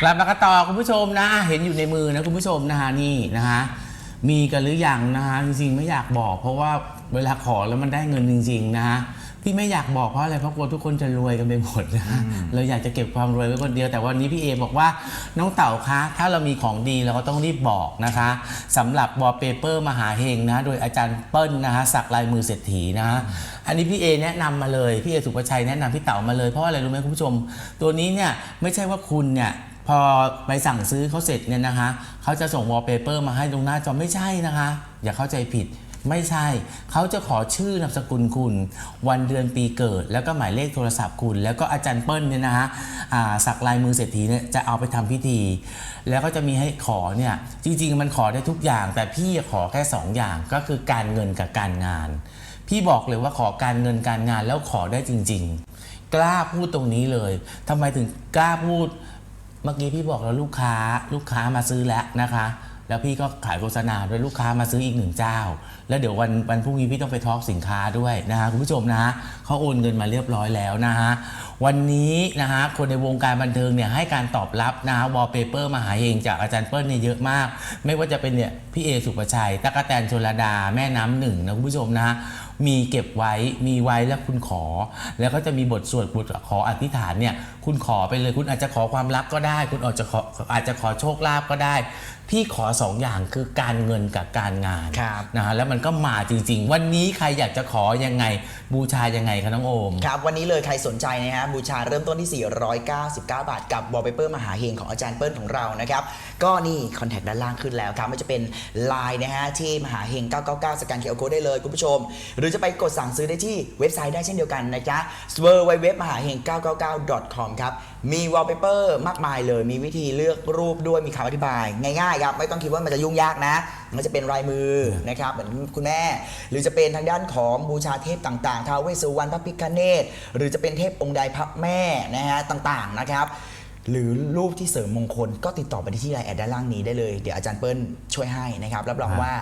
กลับมากันต่อคุณผู้ชมนะ เห็นอยู่ในมือนะคุณผู้ชมนะฮะนี่นะฮะมีกันหรือยังนะฮะจริงๆไม่อยากบอก เพราะว่าเวลาขอแล้วมันได้เงินจริง ๆ นะฮะที่ไม่อยากบอกเพราะอะไรเพราะกลัวทุกคนจะรวยกันไปหมดนะฮะเราอยากจะเก็บความรวยไว้คนเดียวแต่วันนี้พี่เอบอกว่าน้องเต่าคะ ถ้าเรามีของดีเราก็ต้องรีบบอกนะคะสำหรับวอลเปเปอร์มหาเฮงนะ โดยอาจารย์เปิ้ลนะฮะสักลายมือเศรษฐีนะฮะอันนี้พี่เอแนะนำมาเลยพี่เอสุภชัยแนะนำพี่เต๋ามาเลยเพราะว่าอะไรรู้ไหมคุณผู้ชม ตัวนี้เนี่ยไม่ใช่ว่าคุณเนี่ย พอไปสั่งซื้อเขาเสร็จเนี่ยนะคะเขาจะส่งวอลเปเปอร์มาให้ตรงหน้าจอไม่ใช่นะคะ อย่าเข้าใจผิดไม่ใช่ เขาจะขอชื่อนามสกุลคุณ วันเดือนปีเกิด แล้วก็หมายเลขโทรศัพท์คุณ แล้วก็อาจารย์เปิ้ลเนี่ยนะคะสักลายมือเศรษฐีเนี่ยจะเอาไปทำพิธี แล้วก็จะมีให้ขอเนี่ยจริง ๆ มันขอได้ทุกอย่าง แต่พี่ขอแค่ 2 อย่างก็คือการเงินกับการงาน พี่บอกเลยว่าขอการเงินการงานแล้วขอได้จริง ๆ กล้าพูดตรงนี้เลยทำไมถึงกล้าพูด เมื่อกี้พี่บอกแล้วลูกค้าลูกค้ามาซื้อแล้วนะคะ แล้วพี่ก็ขายโฆษณาด้วยลูกค้ามาซื้ออีกหนึ่งเจ้า แล้วเดี๋ยววันวันพรุ่งนี้พี่ต้องไปทอล์กสินค้าด้วยนะคะคุณผู้ชมนะฮะเขาโอนเงินมาเรียบร้อยแล้วนะฮะ วันนี้นะฮะคนในวงการบันเทิงเนี่ยให้การตอบรับนะฮะวอลเปเปอร์มหาเฮงจากอาจารย์เปิ้ลเนี่ยเยอะมาก ไม่ว่าจะเป็นเนี่ยพี่เอสุปชัยตะกกะแตนชลดาแม่น้ำหนึ่งนะคุณผู้ชมนะฮะมีเก็บไว้มีไว้แล้วคุณขอ แล้วก็จะมีบทสวดบทขออธิษฐานเนี่ยคุณขอไปเลยคุณอาจจะขอความรักก็ได้ คุณอาจจะขออาจจะขอโชคลาภก็ได้ พี่ขอสองอย่างคือการเงินกับการงานครับนะฮะแล้วมันก็มาจริง ๆ วันนี้ใครอยากจะขอยังไงบูชายังไงคะน้องโอมครับ วันนี้เลยใครสนใจนะฮะบูบูชาเริ่มต้นที่ 499 บาท กับวอลเปเปอร์มหาเฮงของอาจารย์เปิ้ลของเรานะครับ ก็นี่คอนแทคด้านล่างขึ้นแล้วครับไม่จะเป็น l ล n e นะฮะที่มหาเฮง 999 สแกนเคอร์โคได้เลยคุณผู้ชม หรือจะไปกดสั่งซื้อได้ที่เว็บไซต์ได้เช่นเดียวกันนะจ๊ะ w w w มหาเฮง 999 com ครับมีวอลเปเปอร์มากมายเลย มีวิธีเลือกรูปด้วยมีคำอธิบาย ง่ายๆครับ ไม่ต้องคิดว่ามันจะยุ่งยากนะ มันจะเป็นลายมือนะครับเหมือนคุณแม่ หรือจะเป็นทางด้านของบูชาเทพต่างๆท้าวเวสสุวรรณพระพิฆเนศหรือจะเป็นเทพองค์ใดพระแม่นะฮะต่างๆนะครับหรือรูปที่เสริมมงคลก็ติดต่อไปที่ไลน์แอดด้านล่างนี้ได้เลย เดี๋ยวอาจารย์เปิ้ลช่วยให้นะครับรับรองครับว่า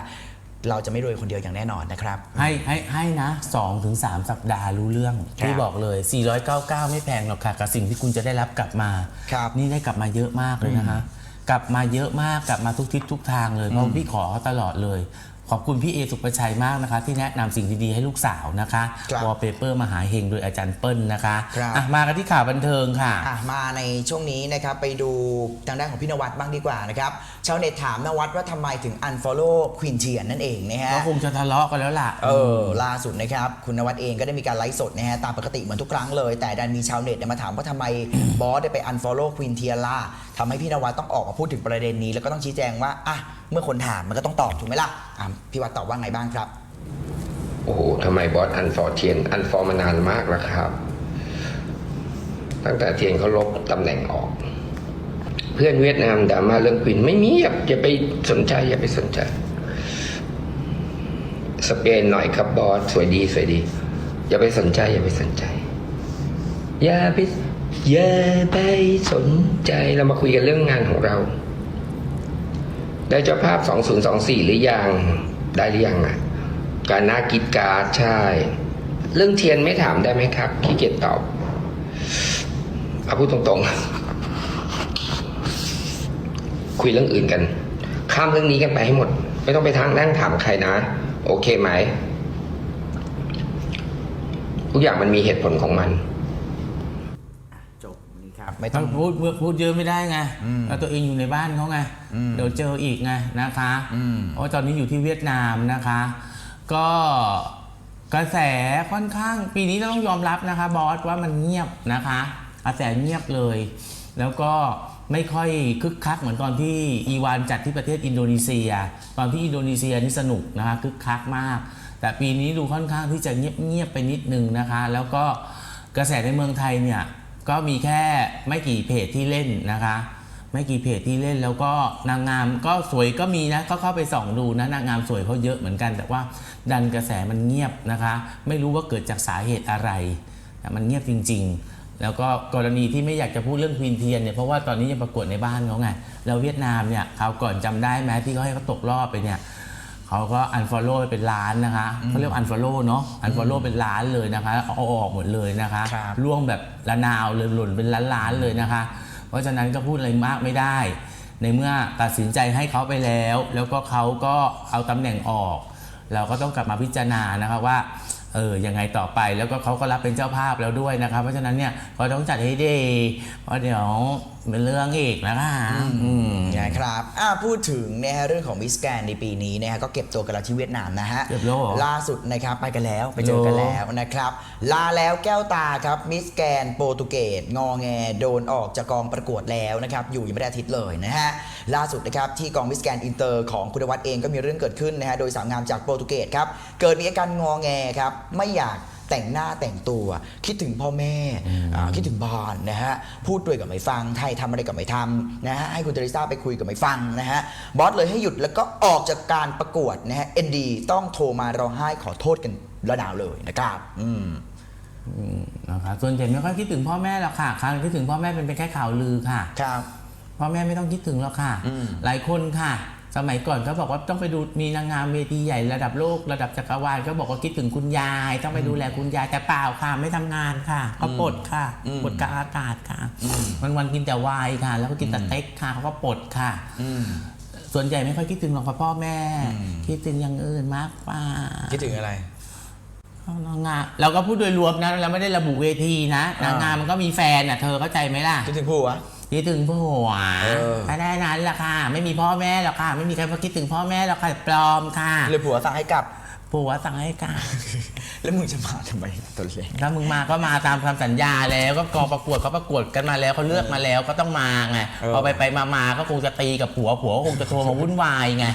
เราจะไม่รวยคนเดียวอย่างแน่นอนนะครับ ให้ให้ให้นะ2-3ถึงสัปดาห์รู้เรื่องครับพี่บอกเลย 499 ไม่แพงหรอกค่ะ กับสิ่งที่คุณจะได้รับกลับมา ครับนี่ได้กลับมาเยอะมากเลยนะคะ กลับมาเยอะมากกลับมาทุกทิศทุกทางเลยเพราะพี่ขอเขาตลอดเลย ขอบคุณพี่เอสุปชัยมากนะคะ ที่แนะนำสิ่งดีๆให้ลูกสาวนะคะครับวอลเปเปอร์มหาเฮงโดยอาจารย์เปิ้ลนะคะครับ อะมากันที่ข่าวบันเทิงค่ะ อะมาในช่วงนี้นะครับไปดูทางด้านของพี่นวัดบ้างดีกว่านะครับชาวเน็ตถามนวัดว่าทำไมถึง unfollow ควีนเทียนนั่นเองนะฮะ ก็คงจะทะเลาะกันแล้วล่ะ เออล่าสุดนะครับคุณนวัดเองก็ได้มีการไลฟ์สดนะฮะตามปกติเหมือนทุกครั้งเลย แต่ดันมีชาวเน็ตเนี่ยมาถามว่าทำไม บอสได้ไป unfollow ควีนเทียล่า ทำให้พี่นวัดต้องออกมาพูดถึงประเด็นนี้ แล้วก็ต้องชี้แจงว่าอะเมื่อคนถามมันก็ต้องตอบถูกไหมล่ะอะพี่วัดตอบว่าไงบ้างครับ โอ้โหทำไมบอสอันฟอร์เทียนอันฟอร์มานานมากแล้วครับ ตั้งแต่เทียนเขาลบตำแหน่งออก เพื่อนเวียดนามดราม่าเรื่องควินไม่มีอย่าอย่าไปสนใจอย่าไปสนใจ สเปนหน่อยครับบอสสวยดีสวยดี อย่าไปสนใจอย่าไปสนใจอย่าไป อย่าไปสนใจเรามาคุยกันเรื่องงานของเรา ได้เจ้าภาพ 2024 หรือยัง ได้หรือยังอะ การนากิดการใช่ เรื่องเทียนไม่ถามได้ไหมครับขี้เกียจตอบเอาพูดตรงๆ คุยเรื่องอื่นกัน ข้ามเรื่องนี้กันไปให้หมด ไม่ต้องไปทั้งนั่งถามใครนะ โอเคไหม ทุกอย่างมันมีเหตุผลของมัน ไม่ต้ต้อองงพูดพูดเยอะไม่ได้ไงอืมแล้วตัวเองอยู่ในบ้านเขาไงอืม เดี๋ยวเจออีกไงนะคะอืมเพราะตอนนี้อยู่ที่เวียดนามนะคะ ก็กระแสค่อนข้างปีนี้ต้องยอมรับนะคะบอสว่ามันเงียบนะคะกระแสเงียบเลย แล้วก็ไม่ค่อยคึกคักเหมือนตอนที่อีวานจัดที่ประเทศอินโดนีเซีย ตอนที่อินโดนีเซียนี่สนุกนะคะคึกคักมาก แต่ปีนี้ดูค่อนข้างที่จะเงียบเงียบๆไปนิดนึงนะคะ แล้วก็กระแสในเมืองไทยเนี่ย ก็มีแค่ไม่กี่เพจที่เล่นนะคะ ไม่กี่เพจที่เล่นแล้วก็นางงามก็สวยก็มีนะก็เข้าไปส่องดูนะนางงามสวยเขาเยอะเหมือนกัน แต่ว่าดันกระแสมันเงียบนะคะ ไม่รู้ว่าเกิดจากสาเหตุอะไรแต่มันเงียบจริง ๆ แล้วก็กรณีที่ไม่อยากจะพูดเรื่องควีนเทียนเนี่ยเพราะว่าตอนนี้ยังประกวดในบ้านเขาไงแล้วเวียดนามเนี่ยคราวก่อนจำได้ไหมที่เขาให้เขาตกรอบไปเนี่ย เขาก็ unfollow ไปเป็นล้านนะคะเขาเรียก unfollow เนาะ unfollow เป็นล้านเลยนะคะเอาออกหมดเลยนะคะครับร่วงแบบละนาวเลยหล่นเป็นล้านๆเลยนะคะ เพราะฉะนั้นก็พูดอะไรมากไม่ได้ ในเมื่อตัดสินใจให้เขาไปแล้ว แล้วก็เขาก็เอาตำแหน่งออก เราก็ต้องกลับมาพิจารณานะครับว่าเออยังไงต่อไปแล้วก็เขาก็รับเป็นเจ้าภาพแล้วด้วยนะครับเพราะฉะนั้นเนี่ยก็ต้องจัดให้ดีเพราะเดี๋ยว เป็นเรื่องอีกนะคะอืมนะครับอ่าพูดถึงนะฮะเรื่องของมิสแกนในปีนี้นะฮะก็เก็บตัวกันแล้วที่เวียดนามนะฮะเก็บแล้วเหรอ ล่าสุดนะครับไปกันแล้วไปเจอกันแล้วนะครับ ลาแล้วแก้วตาครับมิสแกนโปรตุเกสงอแงโดนออกจากกองประกวดแล้วนะครับอยู่ยังไม่ได้อาทิตย์เลยนะฮะล่าสุดนะครับที่กองมิสแกนอินเตอร์ของคุณวัฒน์เองก็มีเรื่องเกิดขึ้นนะฮะโดยสาวงามจากโปรตุเกสครับเกิดมีอาการงอแงครับไม่อยาก แต่งหน้าแต่งตัว คิดถึงพ่อแม่อ่าคิดถึงบ้านนะฮะพูดด้วยกับไม่ฟังไทยทำอะไรกับไม่ทำนะฮะให้คุณเทริซ่าไปคุยกับไม่ฟังนะฮะบอสเลยให้หยุดแล้วก็ออกจากการประกวดนะฮะเอ็นดีต้องโทรมาร้องไห้ขอโทษกันระดาวเลยนะครับอืมนะครับส่วนใหญ่ไม่ค่อยคิดถึงพ่อแม่หรอกค่ะการคิดถึงพ่อแม่เป็นไปแค่ข่าวลือค่ะ ครับ พ่อแม่ไม่ต้องคิดถึงหรอกค่ะ อืมหลายคนค่ะ สมัยก่อนก็บอกว่าต้องไปดูมีนางงามเวทีใหญ่ระดับโลกระดับจักรวาลก็บอกว่าคิดถึงคุณยาย ต้องไปดูแลคุณยายแต่เปล่าค่ะไม่ทำงานค่ะก็ปลดค่ะอืมปลดกลางอากาศค่ะวันวันๆกินแต่ไวน์ค่ะ แล้วก็กินแต่เต็กค่ะเขาก็ปลดค่ะอืมส่วนใหญ่ไม่ค่อยคิดถึงหรอกค่ะพ่อแม่อืมคิดถึงอย่างอื่นมากกว่าคิดถึงอะไรนางงามเราก็พูดโดยรวมนะเราไม่ได้ระบุเวทีนะอ่านนางงามมันก็มีแฟนอะเธอเข้าใจไหมล่ะคิดถึงผัว คิดถึงผัวเออแค่นั้นแหละค่ะ ไม่มีพ่อแม่หรอกค่ะ ไม่มีใครมาคิดถึงพ่อแม่หรอกค่ะปลอมค่ะเลยผัวสั่งให้กลับผัวสั่งให้กลับ แล้วมึงจะมาทำไมตัวเล็กถ้ามึงมาก็มาตามคำสัญญาแล้วก็กองประกวดเขาประกวดกันมาแล้วเขาเลือกมาแล้วก็ต้องมาไงเออพอไปไปมามาก็คงจะตีกับผัวผัวก็คงจะโทรมาวุ่นวายไง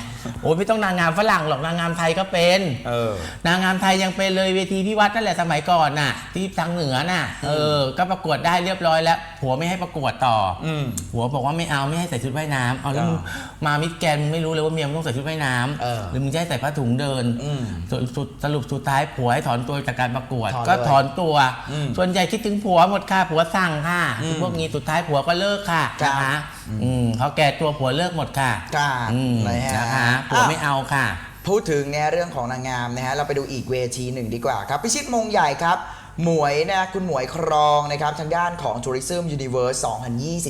โอ้ยไม่ต้องนางงามฝรั่งหรอกนางงามไทยก็เป็นเออนางงามไทยยังเป็นเลยเวทีพี่วัดนั่นแหละสมัยก่อนน่ะ ที่ทางเหนือน่ะเออ ก็ประกวดได้เรียบร้อยแล้ว ผัวไม่ให้ประกวดต่อออืมผัวบอกว่าไม่เอาไม่ให้ใส่ชุดว่ายน้ำเอาแล้วมึงมามิดแกรนด์มึงไม่รู้เลยว่าเมียมึงต้องใส่ชุดว่ายน้ำเออหรือมึงจะให้ใส่ผ้าถุงเดินอืมสรุปสุดสรุปสุดท้ายผัวให้ถอนตัวจากการประกวด ถอนเลยก็ถอนตัว อืมส่วนใหญ่คิดถึงผัวหมดค่ะผัวสั่งค่ะอืมพวกนี้สุดท้ายผัวก็เลิกค่ะครับ นะคะอืมเขาแก่ตัวผัวเลิกหมดค่ะครับอืมนะฮะนะคะผัวอะไม่เอาค่ะ พูดถึงเนี่ยเรื่องของนางงามนะฮะเราไปดูอีกเวทีหนึ่งดีกว่าครับพิชิตมงใหญ่ครับ หมวยนะคุณหมวยครองนะครับทางด้านของ Tourism Universe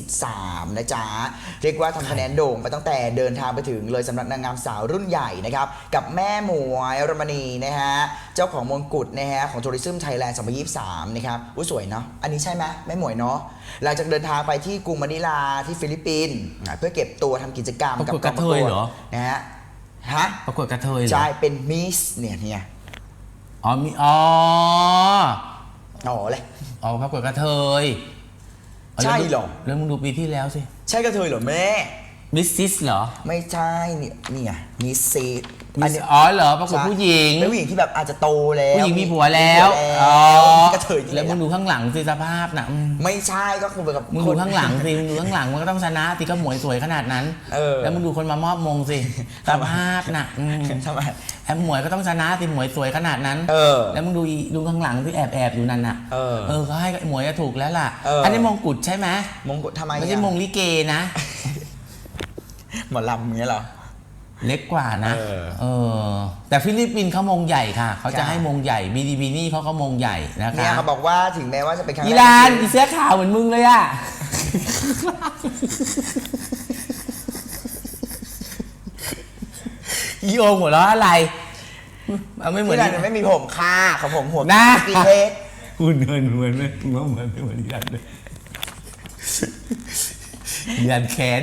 2023 นะจ๊ะ เรียกว่าทำคะแนนโด่งไปตั้งแต่เดินทางไปถึงเลยสำหรับนางงามสาวรุ่นใหญ่นะครับ กับแม่หมวยรมณีนะฮะ เจ้าของมงกุฎนะฮะของ Tourism Thailand 2023 นะครับอุ้ยสวยเนาะอันนี้ใช่ไหมแม่หมวยเนาะหลังจากเดินทางไปที่กรุงมะนิลาที่ฟิลิปปินส์อะเพื่อเก็บตัวทำกิจกรรมกับประกวดกระเทยเหรอนะฮะฮะประกวดกระเทยเหรอใช่เป็นมิสเนี่ยเนี่ยอ๋อมีอ๋อ อ๋อเลย อ๋อประกวดกระเทยใช่เหรอ แล้วมึงดูปีที่แล้วสิ ใช่กระเทยเหรอแม่ มิสซิสเหรอไม่ใช่เนี่ยนี่ไงมิสซีมิสอ๋อเหรอประกวดผู้หญิง เป็นผู้หญิงที่แบบอาจจะโตแล้วผู้หญิงมีผัวแล้วมีผัอ๋อกระเทยที่ไหนแล้วมึงดูข้างหลังสิสภาพนะอืมไม่ใช่ก็คือแบบมึงดูข้างหลังสิมึงดูข้างหลังมันก็ต้องชนะสิก็หมวยสวยขนาดนั้น เออ แล้วมึงดูคนมามอบมงสิสภาพน่ะอืมทำไมแอบหมวยก็ต้องชนะสิหมวยสวยขนาดนั้น เออ แล้วมึงดูอีดูข้างหลังที่แอบแอบอยู่นั่นน่ะเออเออเขาให้หมวยก็ถูกแล้วล่ะเอออัอั นนี้มงกุฎใช่ไหมมงกุฎทำไมไม่ใช่อะมงลิเกนะ หมอลำอย่างเงี้ยเหรอ เล็กกว่านะเออ เออ แต่ฟิลิปปินส์เขามงใหญ่ค่ะ เขาครัจะบให้มงใหญ่บีดีบีนี่เขาก็มงใหญ่นะเนี่ยคะเขาบอกว่าถึงแม้ว่าจะเป็นครั้งอีแรกรานที่อีเสื้อขาวเหมือนมึงเลยอะอีโอหัวเราะอะไรเอาไม่เหมือนที่ร้านไม่มีผมค่ะของผมหัวหน้าปีเพชร คุณเหมือนเหมือนไหมมึงว่าเหมือนไม่เหมือนอีรานเลย อีรานแค้น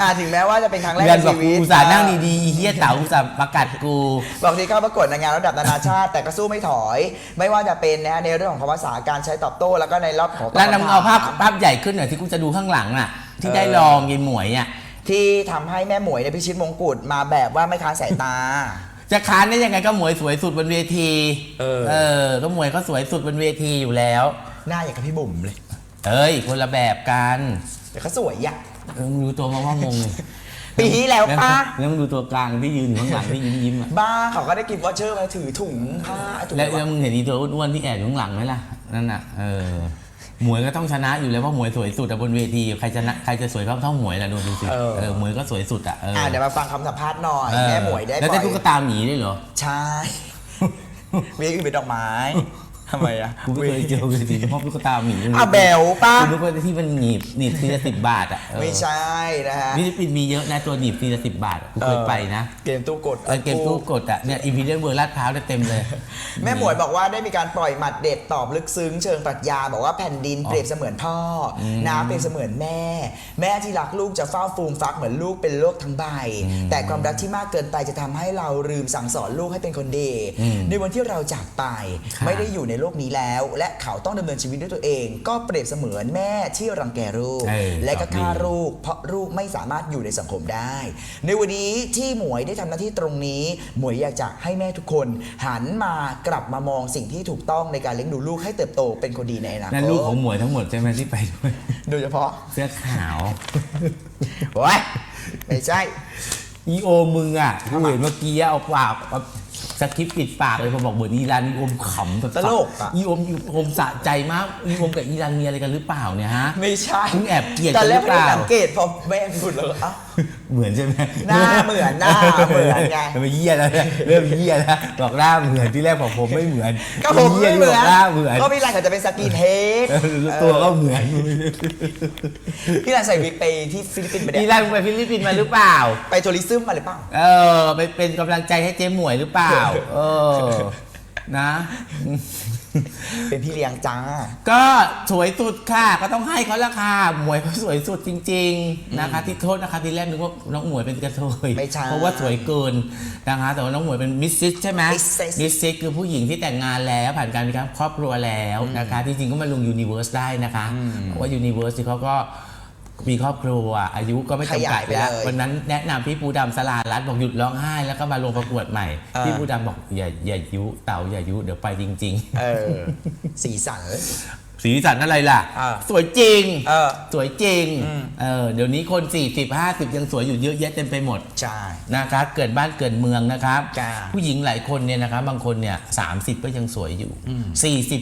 อ่าถึงแม้ว่าจะเป็นครั้งแรกอีรานในบอกชีกูวิตอุตส่าห์นั่งดีๆอีเฮียเต๋าอุตส่าห์ประกาศกู บอกที่เข้าประกวดในงานระดับนานาชาติ แต่ก็สู้ไม่ถอย ไม่ว่าจะเป็นนะในเรื่องของภาษาการใช้ตอบโต้ แล้วก็ในรอบของตอบแล้วนำเอาภาพคำถมภาพใหญ่ขึ้นหน่อยที่กูจะดูข้างหลังน่ะ ที่ได้เออลองยายหมวยอะที่ทำให้แม่หมวยในยพิชิตมงกุฎมาแบบว่าไม่ค้านสายตา จะค้านได้ยังไงก็หมวยสวยสุดบนเวทีเออเออก็หมวยก็สวยสุดบนเวทีอยู่แล้ว หน้าอย่างกับพี่บุ๋มเลย เอ้ยคนละแบบกันแต่เขาสวยอะเออมึงดูตัวมาว่ามงเลยปีที่แล้วป้า แล้วมึงดูตัวกลางที่ยืนอยู่ข้างหลังที่ยิ้มยิ้มๆอะบ้าเขาก็ได้กิฟต์วอเชอร์มาถือถุงผ้าไอ้ถุงแล้วแล้วมึงเห็นอีตัวอ้วนๆที่แอบอยู่ข้างหลังไหมล่ะนั่นน่ะเออหมวยก็ต้องชนะอยู่แล้วเพราะหมวยสวยสุดอะบนเวทีใครชนะใครจะสวยเท่าเท่าหมวยล่ะดูดูสิเออเออหมวยก็สวยสุดอะเอออ่าเดี๋ยวมาฟังคำสัมภาษณ์หน่อยเออแม่หมวยได้แล้วปได้ล่อยตุ๊กตาหมีด้วยเหรอ ใช่ มีอื่นเป็นดอกไม้ ทำไมอะกูไม่เคยเจอเลยสิพ่อตุ๊กตาหมีอะแบวป้าคุณนึกว่าที่มันหนีบหนีบทีละสิบบาทอะเออไม่ใช่นะฮะฟิลิปปินส์มีเยอะนะตัวหนีบทีละสิบบาทอะกูเคยไปนะเกมตู้กดเออเกมตู้กดอะเนี่ยอินฟิเดียนเวอร์ลาดพร้าวเนี่ยเต็มเลย แม่หมวยบอกว่าได้มีการปล่อยหมัดเด็ดตอบลึกซึ้งเชิงปรัชญาบอกว่าแผ่นดินเปรียบเสมือนพ่ออน้ำเปรียบเสมือนแม่ แม่ที่รักลูกจะเฝ้าฟูมฟักเหมือนลูกเป็นโลกทั้งใบ แต่ความรักที่มากเกินไปจะทำให้เราลืมสั่งสอนลูกให้เป็นคนดีอืมในวันที่เราจากไปค่ะไม่ได้อยู่ในโลกนี้แล้ว และเขาต้องดำเนินชีวิตด้วยตัวเอง ก็เปรียบเสมือนแม่ที่รังแกลูก เออและก็ตอบดีฆ่าลูก เพราะลูกไม่สามารถอยู่ในสังคมได้ ในวันนี้ที่หมวยได้ทำหน้าที่ตรงนี้ หมวยอยากจะให้แม่ทุกคน หันมากลับมามองสิ่งที่ถูกต้องในการเลี้ยงดูลูกให้เติบโตเป็นคนดีในอนาคนั่นตลูกของหมวยทั้งหมดใช่ไหมที่ไปด้วย โดยเฉพาะเสื้อขาว โอ้ยไม่ใช่ อีโอมึงอะกูเห็นเมื่อกี้เอาปากเอา สคริปต์ปิดปากเลยพอบอกเหมือนอีรันอีโอมขำแบบตลกอะ อีโอมอีโอมสะใจมากอีโอมกับอีรันมีอะไรกันหรือเปล่าเนี่ยฮะ ไม่ใช่คุณแอบเกลียดตอนแรกกันหรือเปล่าไม่ได้สังเกตพอแม่พูดแล้วก็เอ้า เหมือนใช่ไหมหน้าเหมือนหน้าเหมือนไงทำไมเยี่ยแล้วเนี่ยเริ่มเยี่ยแล้วบอกหน้าเหมือนที่แรกบอกผมไม่เหมือนก็ผมเยี่ยไม่ที่เหมืบออนกหน้าเหมือนก็พี่รันเขาจะเป็นสกินเฮดเออตัวก็เหมือนพี่รันใส่วิกไปที่ฟิลิปปินส์ไปอีเนี่ยรันไปฟิลิปปินส์มาหรือเปล่า ไปทัวริซึมมาหรือเปล่าเออไปเป็นกำลังใจให้เจ๊หมวยหรือเปล่า เออนะ เป็นพี่เลี้ยงจ้า ก็สวยสุดค่ะ ก็ต้องให้เขาละค่ะหมวยเขาสวยสุดจริง ๆนะคะ ที่โทษนะคะที่แรกนึกว่าน้องหมวยเป็นกระเทยไม่ใช่เพราะว่าสวยเกินนะคะแต่ว่าน้องหมวยเป็นมิสซิสใช่ไหม Mrs. มิสซิสคือผู้หญิงที่แต่งงานแล้วผ่านการมีครอบครัวแล้วนะคะจริงๆก็มาลงยูนิเว r ร์สได้นะคะเพราะว่ายูนิเว r ร์สที่เขาก็ มีครอบครัวอายุก็ไม่จำกัดขยายไปแล้วเลยวันนั้นแนะนำพี่ปูดำสลารัตน์บอกหยุดร้องไห้ แล้วก็มาลงประกวดใหม่อ่าพี่ปูดำบอกอย่าอย่ายุเต่าอย่ายุเดี๋ยวไปจริง ๆ เออสีสัน สีสันอะไรล่ะ อ่าสวยจริง เออสวยจริงอืม เออเดี๋ยวนี้คน 40 50 ยังสวยอยู่เยอะแยะเต็มไปหมด ใช่ นะครับ เกิดบ้านเกิดเมืองนะครับ จ้าผู้หญิงหลายคนเนี่ยนะครับ บางคนเนี่ย30ก็ยังสวยอยู่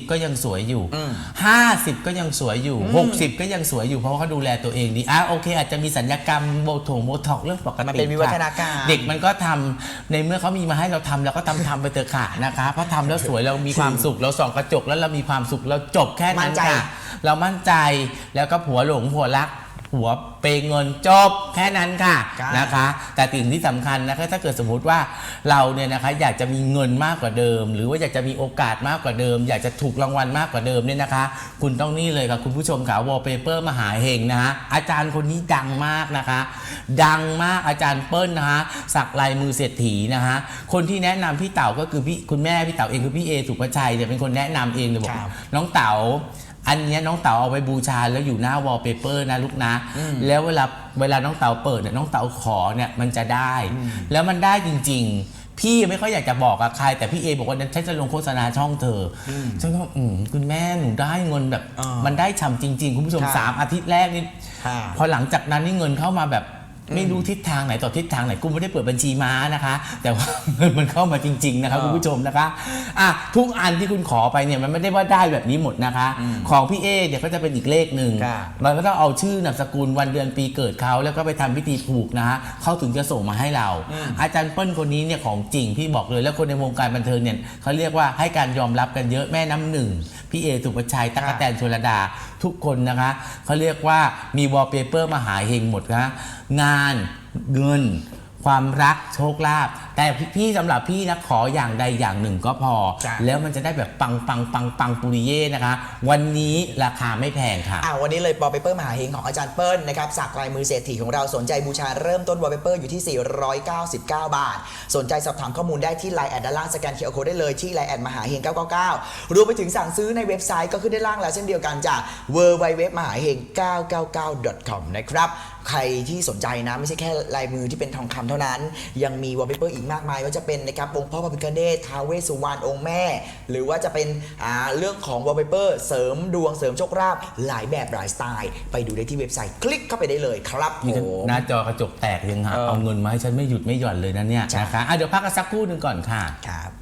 40 ก็ยังสวยอยู่ อืม50 ก็ยังสวยอยู่ 60 ก็ยังสวยอยู่เพราะว่าเขาดูแลตัวเองดีอะโอเค อาจจะมีสัญญกรรมโบถงโบท็อกเรื่องปกติมันเป็นวิวัฒนาการ ค่ะเด็กมันก็ทำในเมื่อเขามีมาให้เราทำเราก็ทำทำไปเถอะค่ะนะคะเพราะทำแล้วสวยเรามีความสุขเราส่องกระจกแล้วเรามีความสุขเราจบแค่มั่นั้นนใจ เรามั่นใจแล้วก็ผัวหลงผัวรัก ผัวเปย์เงินจบแค่นั้นค่ะครับนะคะ แต่สิ่งที่สำคัญนะคะถ้าเกิดสมมุติว่าเราเนี่ยนะคะอยากจะมีเงินมากกว่าเดิม หรือว่าอยากจะมีโอกาสมากกว่าเดิม อยากจะถูกรางวัลมากกว่าเดิมเนี่ยนะคะ คุณต้องนี่เลยค่ะคุณผู้ชมค่ะวอลเปเปอร์มหาเฮงนะฮะอาจารย์คนนี้ดังมากนะคะ ดังมากอาจารย์เปิ้ลนะคะสักลายมือเศรษฐีนะคะ คนที่แนะนำพี่เต๋าก็คือพี่คุณแม่พี่เต๋าเองคือพี่เอสุภชัยเนี่ยเป็นคนแนะนำเองเลยบอกครับ น้องเต๋า อันเนี้ยน้องเต๋าเอาไปบูชาแล้วอยู่หน้าวอลเปเปอร์นะลูกนะ แล้วเวลาเวลาน้องเต๋าเปิดเนี่ยน้องเต๋าขอเนี่ยมันจะได้ แล้วมันได้จริง ๆ พี่ไม่ค่อยอยากจะบอกกับใคร แต่พี่เอบอกว่าฉันจะลงโฆษณาช่องเธออฉันก็อืมคุณแม่หนูได้เงินแบบอ่ามัมันได้ฉ่ำจริง ๆ คุณผู้ชมครับสามอาทิตย์แรกนี่ค่ะพอหลังจากนั้นนี่เงินเข้ามาแบบ ไม่รู้ทิศทางไหนต่อทิศทางไหนกูไม่ได้เปิดบัญชีม้านะคะ แต่ว่าเงินมันเข้ามาจริง ๆ นะคะเออคุณผู้ชมนะคะอะทุกอันที่คุณขอไปเนี่ยมันไม่ได้ว่าได้แบบนี้หมดนะคะ ของพี่เอเนี่ยก็จะเป็นอีกเลขหนึ่งค่ะมันก็ต้องเอาชื่อนามสกุลวันเดือนปีเกิดเขาแล้วก็ไปทำพิธีผูกนะฮะเขาถึงจะส่งมาให้เรา อาจารย์เปิ้ลคนนี้เนี่ยของจริงพี่บอกเลยแล้วคนในวงการบันเทิงเนี่ยเขาเรียกว่าให้การยอมรับกันเยอะแม่น้ำหนึ่งพี่เอสุปชัยตั๊กแตนชลดา ทุกคนนะคะเขาเรียกว่ามีวอลเปเปอร์มาหาเฮงหมดนะงานเงิน ความรักโชคลาภแต่พี่สำหรับพี่นะขออย่างใดอย่างหนึ่งก็พอจ้ะแล้วมันจะได้แบบปังปังปังปังปุริเย่นะคะ วันนี้ราคาไม่แพงค่ะอ่าวันนี้เลยบอลเปเปอร์มหาเฮงของอาจารย์เปิ้ลนะครับสักลายมือเศรษฐีของเราสนใจบูชาเริ่มต้นวอลเปเปอร์อยู่ที่ 499 บาท สนใจสอบถามข้อมูลได้ที่ไลน์แอดด้านล่างสแกนเคอร์โคได้เลยที่ไลน์แอดมหาเฮง999 รวมไปถึงสั่งซื้อในเว็บไซต์ก็ขึ้นได้านล่างแล้วเช่นเดียวกันจาก w w w มหาเฮง999 com นะครับใครที่สนใจนะไม่ใช่แค่ลายมือที่เป็นทองคำเท่านั้น ยังมีวอลเปเปอร์อีกมากมายว่าจะเป็นนะครับองค์พ่อพระพิฆเนศท้าวเวสสุวรรณองค์แม่ หรือว่าจะเป็นอ่าเรื่องของวอลเปเปอร์เสริมดวงเสริมโชคลาภหลายแบบหลายสไตล์ ไปดูได้ที่เว็บไซต์คลิกเข้าไปได้เลยครับผนี่ก็มหน้าจอกระจกแตกยังหาเออ เอาเงินมาให้ฉันไม่หยุดไม่หย่อนเลยนะเนี่ยใช่นะคะอะเดี๋ยวพักกันสักครู่หนึ่งก่อนค่ะ ครับ